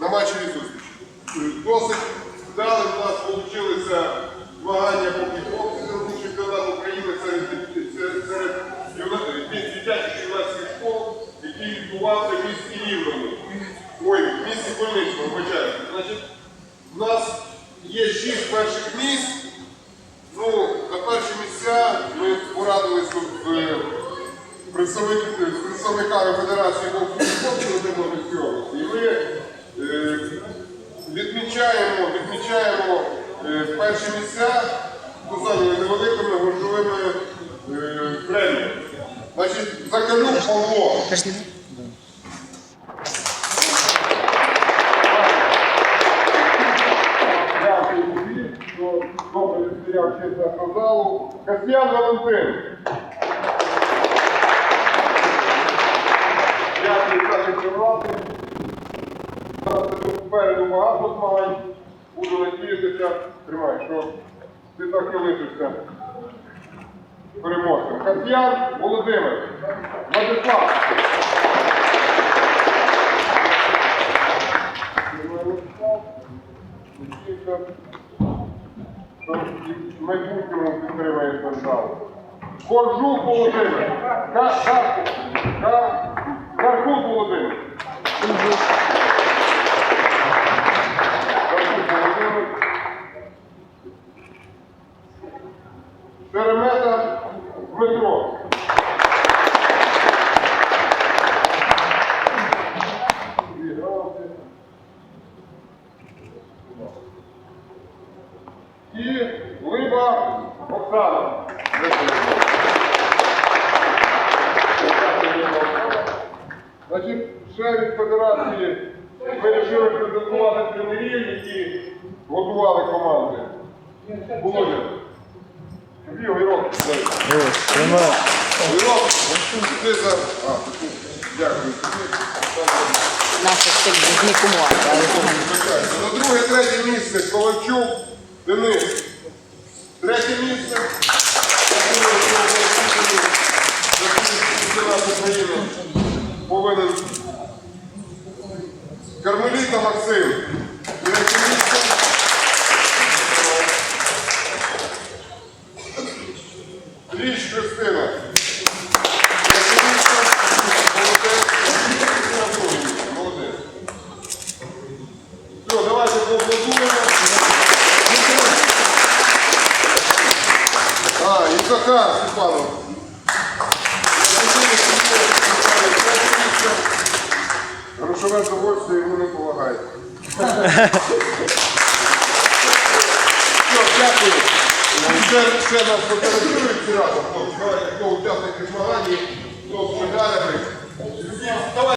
на матчевій зустрічі. Досить вдали в нас вийшли змагання по кікбоксу, серед чемпіонат України серед, дитячих юнацьких школ, який відбувався в місті Рівному. Ой, в місті Хмельницькому, вибачайте. Значить, у нас є шість перших місць. Ну, на перші місця ми порадились тут з е, представниками Федерації боксу Володимирської області. І ми е, відмічаємо, відмічаємо е, перші місця ну, зайняли невеликими грошовими е, преміями. Значить, Закалюк Павло. Добре відстояв честь залу. Касьян Валентин. Дякую, Кривати. Зараз попереду багато змагань. Буду надіятися, тримай, що ти так і лишишся переможцем. Касьян Володимир. Владислав. В майбутньому підтримає скандал. Коржук Володимир. Ка- Ка- Ка- Каркут Володимир. Каркут Володимир. Шеремета Дмитро. Дві грамоти. І Либа Оксана. Значить, ще від федерації вирішили презентувати тренерів, які готували команди. Володя. Тобі огірок. Огірок, ти за... А, дякую. Наша ще без нікому. На друге, третє місце Ковальчук Денис. Третє місце. Повинен Кармеліта Максим. Третє місце. Ліч Христина. Молодець. Все, давайте поаплодуємо. І Захар Степанов. Грошове довольство йому не допомагає. Все, дякую. Ще, нас фотографують Давайте, хто учасники змагань, хто з медалями. Всім, давайте.